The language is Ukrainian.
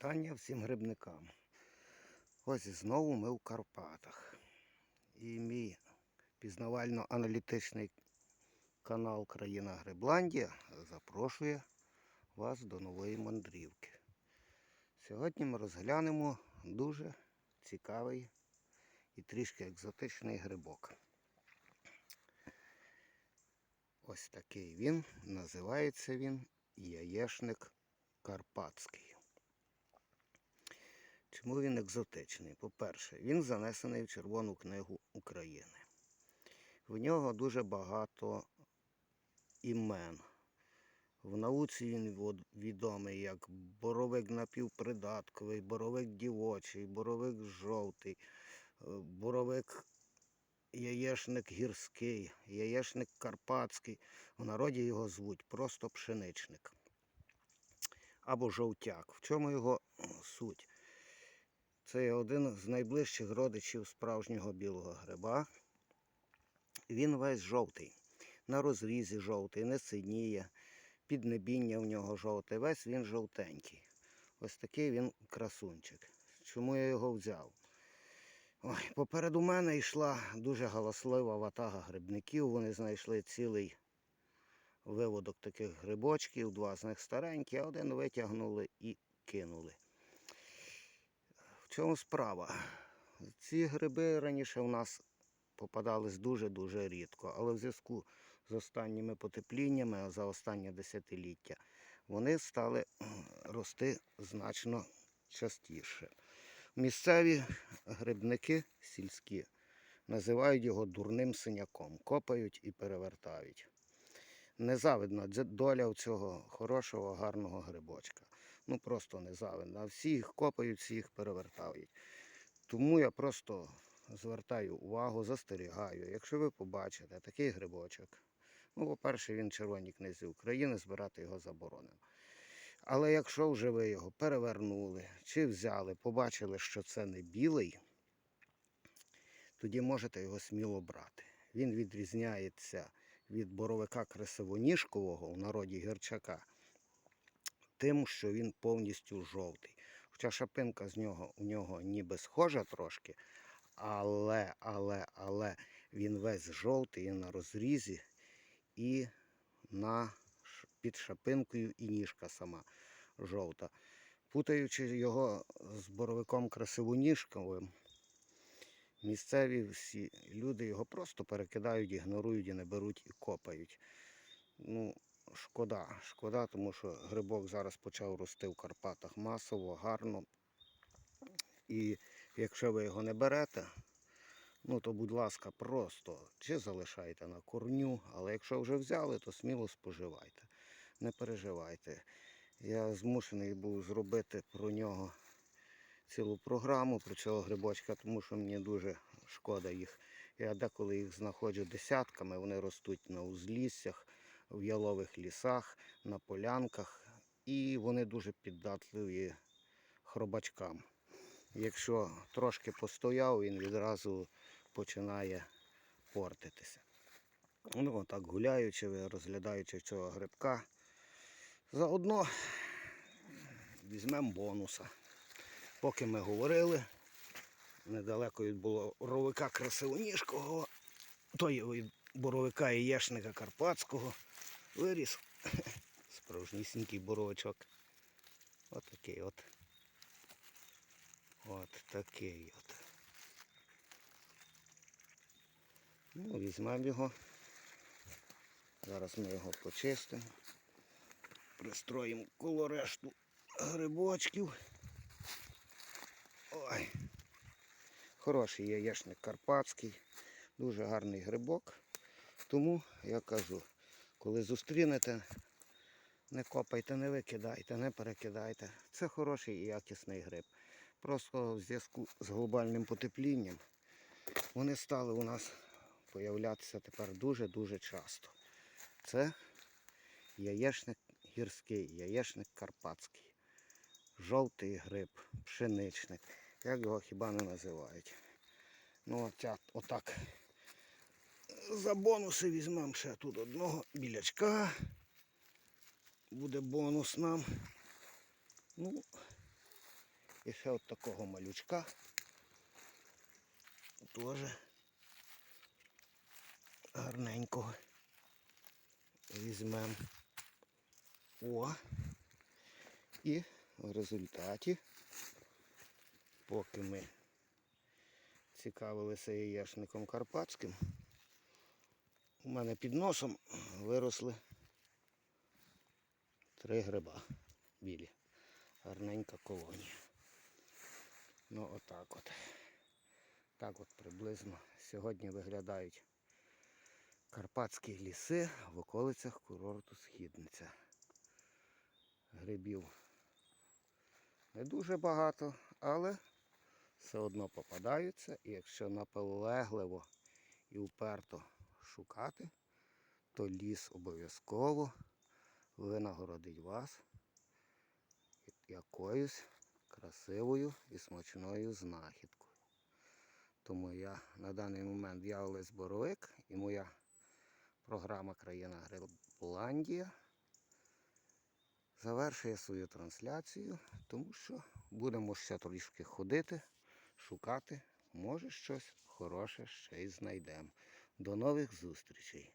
Вітання всім грибникам. Ось знову ми в Карпатах. І мій пізнавально-аналітичний канал Країна Грибландія запрошує вас до нової мандрівки. Сьогодні ми розглянемо дуже цікавий і трішки екзотичний грибок. Ось такий він. Називається він яєшник карпатський. Чому він екзотичний? По-перше, він занесений в Червону книгу України. В нього дуже багато імен. В науці він відомий як боровик напівпридатковий, боровик дівочий, боровик жовтий, е, боровик яєшник гірський, яєшник карпатський. В народі його звуть просто пшеничник або жовтяк. В чому його е, суть? Це один з найближчих родичів справжнього білого гриба. Він весь жовтий, на розрізі жовтий, не синіє, піднебіння в нього жовте, весь він жовтенький. Ось такий він красунчик. Чому я його взяв? Ой, попереду мене йшла дуже галаслива ватага грибників. Вони знайшли цілий виводок таких грибочків, два з них старенькі, а один витягнули і кинули. В чому справа? Ці гриби раніше у нас попадались дуже-дуже рідко, але в зв'язку з останніми потепліннями, за останнє десятиліття, вони стали рости значно частіше. Місцеві грибники сільські називають його дурним синяком, копають і перевертають. Незавидна доля у цього хорошого, гарного грибочка. Ну просто незавидна. А Всі їх копають, всі їх перевертають. Тому я просто звертаю увагу, застерігаю. Якщо ви побачите такий грибочок, ну, по-перше, він в Червоній книзі України, збирати його заборонено. Але якщо вже ви його перевернули чи взяли, побачили, що це не білий, тоді можете його сміло брати. Він відрізняється від боровика красивоніжкового у народі гірчака тим, що він повністю жовтий. Хоча шапинка з нього у нього ніби схожа трошки, але, але, але він весь жовтий і на розрізі, і на, під шапинкою і ніжка сама жовта. Путаючи його з боровиком красивоніжковим, місцеві всі люди його просто перекидають, ігнорують і не беруть і копають. Ну, шкода, шкода, тому що грибок зараз почав рости в Карпатах масово, гарно. І якщо ви його не берете, ну то, будь ласка, просто чи залишайте на корню, але якщо вже взяли, то сміло споживайте. Не переживайте. Я змушений був зробити про нього цілу програму, про цього грибочка, тому що мені дуже шкода їх. Я деколи їх знаходжу десятками, вони ростуть на узліссях, в ялових лісах, на полянках, і вони дуже піддатливі хробачкам. Якщо трошки постояв, він відразу починає портитися. Ну, отак гуляючи, розглядаючи цього грибка, заодно візьмемо бонуса. Поки ми говорили, недалеко від боровика красивоніжкого, той від боровика і яшника карпатського виріс справжнісінький боровичок. От такий от. От такий от. Ну, візьмемо його. Зараз ми його почистимо. Пристроїмо коло решту грибочків. Ой. Хороший яєчник карпатський, дуже гарний грибок. Тому я кажу, коли зустрінете, не копайте, не викидайте, не перекидайте. Це хороший і якісний гриб. Просто в зв'язку з глобальним потеплінням вони стали у нас появлятися тепер дуже-дуже часто. Це яєчник гірський, яєчник карпатський. Жовтий гриб, пшеничник. Як його хіба не називають. Ну, отак. За бонуси візьмемо ще тут одного білячка. Буде бонус нам. Ну, І ще от такого малючка. Теж гарненького. Візьмемо. О. І в результаті, поки ми цікавилися яєшником карпатським, у мене під носом виросли три гриба білі. Гарненька колонія. Ну отак от. Так от приблизно сьогодні виглядають карпатські ліси в околицях курорту Східниця. Грибів не дуже багато, але все одно попадаються. І якщо наполегливо і уперто шукати, то ліс обов'язково винагородить вас якоюсь красивою і смачною знахідкою. Тому я на даний момент я Олесь Боровик і моя програма Країна Грибландія завершує свою трансляцію, тому що будемо ще трішки ходити, шукати, може щось хороше ще й знайдемо. До нових зустрічей!